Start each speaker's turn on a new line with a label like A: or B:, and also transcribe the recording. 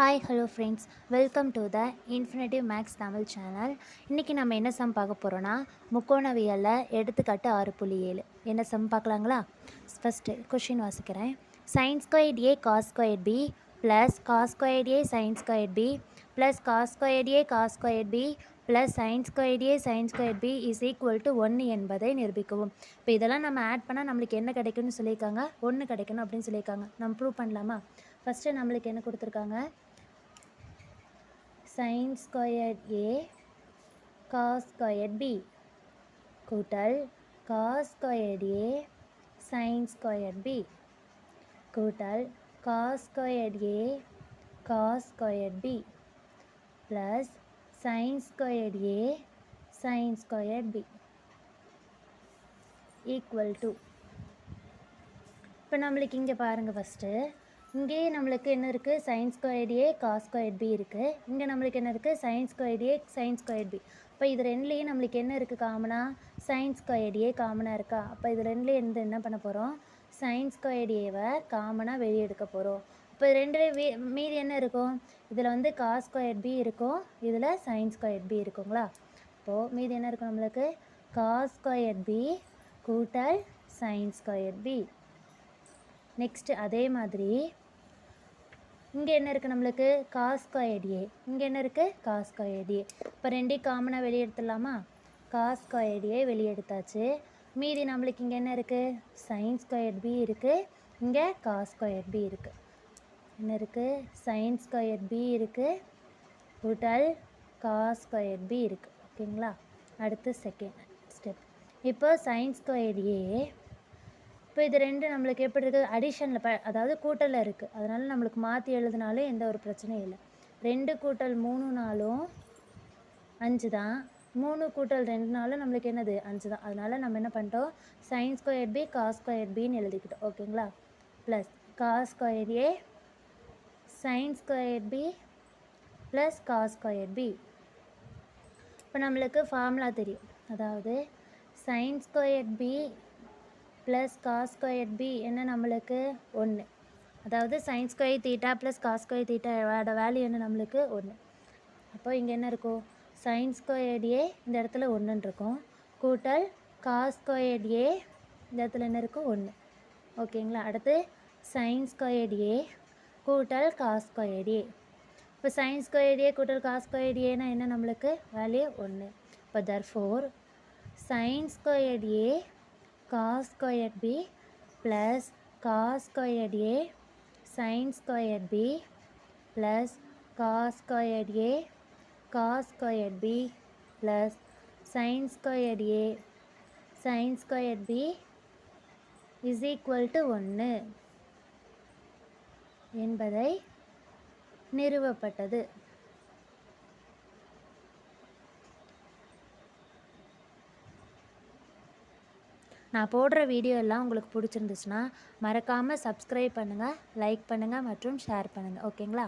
A: Hi hello friends welcome to the infinitive maths Tamil channel இன்றைக்கி நம்ம என்ன some பார்க்க போகிறோன்னா முக்கோணவியலில் எடுத்துக்காட்டு ஆறு புள்ளி ஏழு. என்ன சம் பார்க்கலாங்களா? ஃபஸ்ட்டு கொஷின் வாசிக்கிறேன். Sine squared A cos squared B plus cos squared A sine squared B plus cos squared A cos squared B plus sine squared A sine squared B is equal to ஒன்று என்பதை நிரூபிக்கவும். இப்போ இதெல்லாம் நம்ம add பண்ணால் நம்மளுக்கு என்ன கிடைக்கும்னு சொல்லியிருக்காங்க? ஒன்று கிடைக்கணும் அப்படின்னு சொல்லியிருக்காங்க. நம்ம ப்ரூவ் பண்ணலாமா? ஃபஸ்ட்டு நம்மளுக்கு என்ன கொடுத்துருக்காங்க? Sine square A cos square B கூட்டல் cos square A sine square B கூட்டல் cos square A cos square B plus sine square A sine square B equal to இப்போ நம்மளுக்கு இங்கே பாருங்கள் ஃபஸ்ட்டு இங்கேயே நம்மளுக்கு என்ன இருக்குது sine squared A cos squared B இருக்குது இங்கே நம்மளுக்கு என்ன இருக்குது sine squared A sine squared B இப்போ இது ரெண்டுலேயும் நம்மளுக்கு என்ன இருக்குது காமனாக சயின்ஸ் ஸ்கொயர்ட் ஏ காமனாக இருக்கா? அப்போ இது ரெண்டுலேயும் இருந்து என்ன பண்ண போகிறோம் சயின்ஸ் ஸ்கொயர்ட் ஏவை காமனாக வெளியே எடுக்க போகிறோம் இப்போ ரெண்டு மீதி என்ன இருக்கும்? இதில் வந்து காஸ் ஸ்கொயர்ட் பி இருக்கும். இதில் சயின்ஸ் ஸ்கொயர்ட் பி இருக்குங்களா? இப்போது மீதி என்ன இருக்கும் நம்மளுக்கு? காஸ் ஸ்கொயர்ட் பி கூட்டல் சயின்ஸ் ஸ்கொயர்ட் பி நெக்ஸ்ட்டு அதே மாதிரி இங்கே என்ன இருக்குது நம்மளுக்கு? காஸ் இங்கே என்ன இருக்குது காஸ் இப்போ ரெண்டையும் காமனாக வெளியெடுத்துடலாமா? காஸ் மீதி நம்மளுக்கு இங்கே என்ன இருக்குது சைன் ஸ்கொயர்ட் பி இருக்குது இங்கே காஸ் பி இருக்குது என்ன இருக்குது சைன் ஸ்கொயர்ட் பி இருக்குது கூட்டல் காஸ் ஸ்கொயர்ட் பி இருக்குது ஓகேங்களா அடுத்து செகண்ட் ஸ்டெப் இப்போ சைன் ஸ்கொயர்ட் ஏ இப்போ இது ரெண்டு நம்மளுக்கு எப்படி இருக்குது? அடிஷனில் ப அதாவது கூட்டலில் இருக்குது அதனால் நம்மளுக்கு மாற்றி எழுதினாலும் எந்த ஒரு பிரச்சனையும் இல்லை. ரெண்டு கூட்டல் மூணு நாளும் அஞ்சு தான். மூணு கூட்டல் ரெண்டு நாளும் நம்மளுக்கு என்னது? அஞ்சு தான். அதனால் நம்ம என்ன பண்ணிட்டோம்? Sine square B cos square பின்னு எழுதிக்கிட்டோம். ஓகேங்களா plus cos square A sine square B plus cos square B இப்போ நம்மளுக்கு ஃபார்முலா தெரியும். அதாவது sine square B plus cos square B என்ன நம்மளுக்கு? ஒன்று அதாவது sine square theta plus cos square தீட்டாவோட value என்ன நம்மளுக்கு? ஒன்று அப்போ இங்கே என்ன இருக்கும்? சயின்ஸ் ஸ்கொயர் ஏ இந்த இடத்துல ஒன்றுன்னு இருக்கும். கூட்டல் காஸ் ஸ்கொயர் ஏ இந்த இடத்துல என்ன இருக்கும்? ஒன்று ஓகேங்களா அடுத்து சயின்ஸ் ஸ்கொயர் ஏ கூட்டல் காஸ் ஸ்கொயர் ஏ இப்போ சயின்ஸ் ஸ்கொயர் ஏ கூட்டல் காஸ் ஸ்கொயர் ஏனா என்ன நம்மளுக்கு? வேல்யூ ஒன்று இப்போ therefore sine square A cos squared b plus cos squared a sin squared b plus cos squared a cos squared b plus sin squared a sin squared b is equal to 1 என்பதை நிறுவப்பட்டது நான் போடுற video எல்லாம் உங்களுக்கு பிடிச்சிருந்துச்சுன்னா மறக்காமல் subscribe பண்ணுங்கள் like பண்ணுங்கள் மற்றும் ஷேர் பண்ணுங்கள் ஓகேங்களா